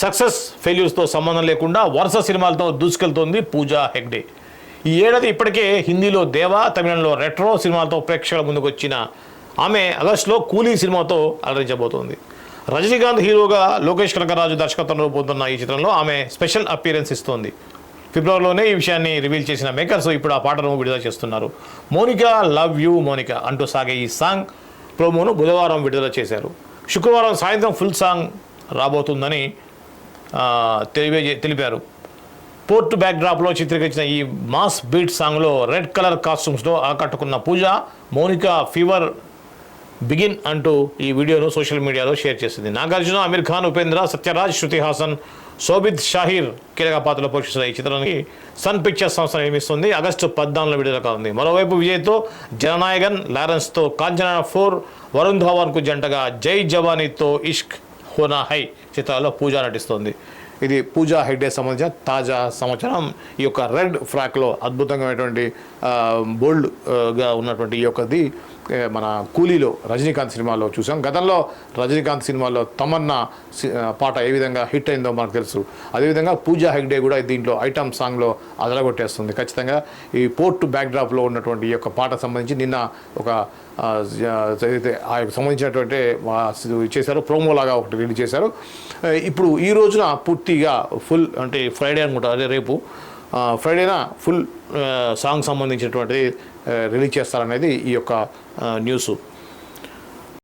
Success ఫెయిల్యూర్స్తో సంబంధం లేకుండా వరుస సినిమాలతో దూసుకెళ్తోంది పూజా హెగ్డే. ఈ ఏడాది ఇప్పటికే హిందీలో దేవా తమిళంలో రెట్రో సినిమాలతో ప్రేక్షకుల ముందుకు వచ్చిన ఆమె ఆగస్టులో కూలీ సినిమాతో అలరించబోతోంది. రజనీకాంత్ హీరోగా లోకేష్ కనకరాజు దర్శకత్వంలో పొందుతున్న ఈ చిత్రంలో ఆమె స్పెషల్ అపీరెన్స్ ఇస్తోంది. ఫిబ్రవరిలోనే ఈ విషయాన్ని రివీల్ చేసిన మేకర్స్ ఇప్పుడు ఆ పాటను విడుదల చేస్తున్నారు. మోనికా లవ్ యూ మోనికా అంటూ సాగే ఈ సాంగ్ ప్రోమోను బుధవారం విడుదల చేశారు. శుక్రవారం సాయంత్రం ఫుల్ సాంగ్ రాబోతుందని తెలియజే తెలిపారు. పోర్ట్ బ్యాక్డ్రాప్లో చిత్రీకరించిన ఈ మాస్ బీట్ సాంగ్లో రెడ్ కలర్ కాస్ట్యూమ్స్లో ఆకట్టుకున్న పూజ మౌనిక ఫీవర్ బిగిన్ అంటూ ఈ వీడియోను సోషల్ మీడియాలో షేర్ చేసింది. నాగార్జున అమీర్ ఖాన్ ఉపేంద్ర సత్యరాజ్ శృతి హాసన్ శోభిత్ షాహీర్ కీలక పాత్రలో పోషిస్తున్న ఈ చిత్రానికి సన్ పిక్చర్స్ సంస్థ నిర్మిస్తుంది. ఆగస్టు పద్నాలుగులో విడుదల కానుంది. మరోవైపు విజయ్తో జననాయగన్ లారెన్స్తో కాంచనా ఫోర్ వరుణ్ ధావన్కు జంటగా జై జవానీతో ఇష్క్ హోనా హై చిత్రాల్లో పూజ నటిస్తోంది. ఇది పూజా హెగ్డే సంబంధించిన తాజా సమాచారం. ఈ యొక్క రెడ్ ఫ్రాక్లో అద్భుతమైనటువంటి బోల్డ్గా ఉన్నటువంటి ఈ యొక్కది మన కూలీలో రజనీకాంత్ సినిమాలో చూసాం. గతంలో రజనీకాంత్ సినిమాలో తమన్నా సి- పాట ఏ విధంగా హిట్ అయిందో మనకు తెలుసు. అదేవిధంగా పూజా హెగ్డే కూడా దీంట్లో ఐటమ్ సాంగ్లో అదలగొట్టేస్తుంది ఖచ్చితంగా ఈ పోర్ట్ బ్యాక్డ్రాప్లో ఉన్నటువంటి ఈ యొక్క పాట సంబంధించి నిన్న ఒక అయితే ఏదైతే ఆ యొక్క సంబంధించినటువంటి చేశారు. ప్రోమోలాగా ఒకటి రిలీజ్ చేశారు. ఇప్పుడు ఈ రోజున పూర్తి పూర్తిగా ఫుల్ అంటే ఫ్రైడే అనుకుంటా అదే రేపు. ఫ్రైడేనా ఫుల్ సాంగ్ సంబంధించినటువంటిది రిలీజ్ చేస్తారనేది ఈ యొక్క న్యూస్.